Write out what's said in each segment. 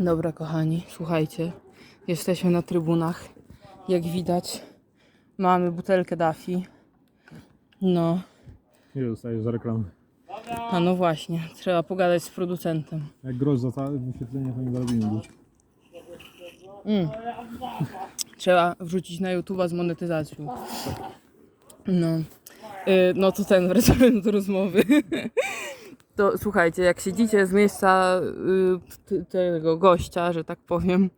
Dobra, kochani, słuchajcie. Jesteśmy na trybunach. Jak widać, mamy butelkę Dafi. No, Ile dostajesz za reklamę? a no właśnie, trzeba pogadać z producentem. Jak grosz za całe wyświetlenie, to nie zarobimy być. Mm. Trzeba wrzucić na YouTube'a z monetyzacją. No. Y, no to ten, wracając do rozmowy. To słuchajcie, jak siedzicie z miejsca y, tego gościa, że tak powiem,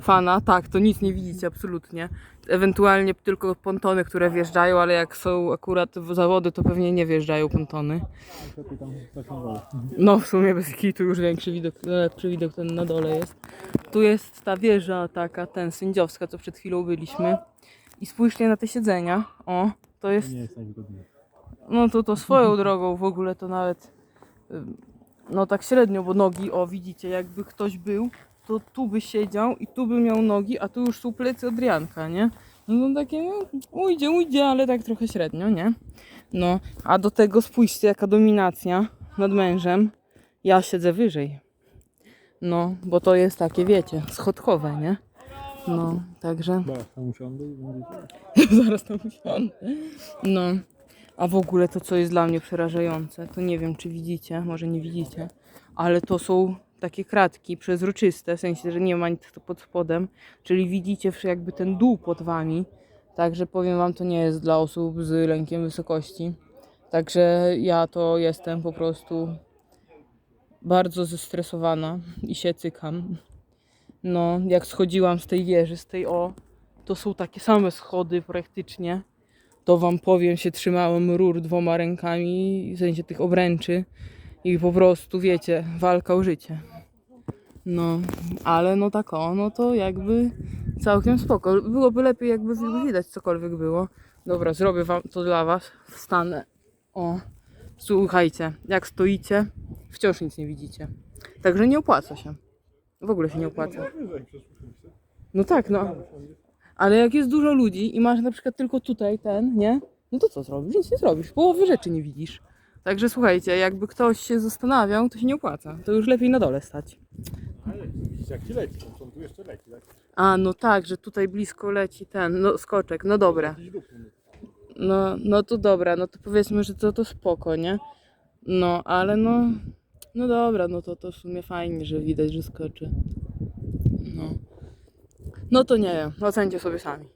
fana, tak, to nic nie widzicie absolutnie. Ewentualnie tylko pontony, które wjeżdżają, ale jak są akurat w zawody, to pewnie nie wjeżdżają pontony. No w sumie bez kitu już większy widok, lepszy widok ten na dole jest. Tu jest ta wieża taka, ten sędziowska, co przed chwilą byliśmy. I spójrzcie na te siedzenia. O, to jest, no to to swoją drogą w ogóle to nawet, no tak średnio, bo nogi, o widzicie, jakby ktoś był, to tu by siedział i tu by miał nogi, a tu już są plecy od Rianka, nie? No to takie, no, ujdzie, ujdzie, ale tak trochę średnio, nie? No, a do tego spójrzcie, jaka dominacja nad mężem. Ja siedzę wyżej. No, bo to jest takie, wiecie, schodkowe, nie? No, także Dobra, tam usiądę i będzie... zaraz tam usiądę. No, a w ogóle to, co jest dla mnie przerażające, to nie wiem, czy widzicie, może nie widzicie, ale to są takie kratki przezroczyste, w sensie, że nie ma nic pod spodem, czyli widzicie jakby ten dół pod wami. Także powiem wam, to nie jest dla osób z lękiem wysokości. Także ja to jestem po prostu bardzo zestresowana i się cykam. No, jak schodziłam z tej wieży, z tej o, to są takie same schody praktycznie. To wam powiem, się trzymałem rur dwoma rękami, w sensie tych obręczy i po prostu, wiecie, walka o życie. No, ale no tak o, no to jakby całkiem spoko. Byłoby lepiej, jakby wi- widać cokolwiek było. Dobra, zrobię wam to dla was. Wstanę. O, słuchajcie, jak stoicie, wciąż nic nie widzicie. Także nie opłaca się. W ogóle się nie opłaca. No tak, no. Ale jak jest dużo ludzi i masz na przykład tylko tutaj ten, nie? No to co zrobisz? Nic nie zrobisz. Połowy rzeczy nie widzisz. Także słuchajcie, jakby ktoś się zastanawiał, to się nie opłaca. To już lepiej na dole stać. Ale widzisz jak ci leci, to tu jeszcze leci, tak? A, no tak, że tutaj blisko leci ten, no skoczek, no dobra. No, no to dobra, no to powiedzmy, że to, to spoko, nie? No, ale no, no dobra, no to, to w sumie fajnie, że widać, że skoczy. No. No to nie wiem, ocencie sobie sami.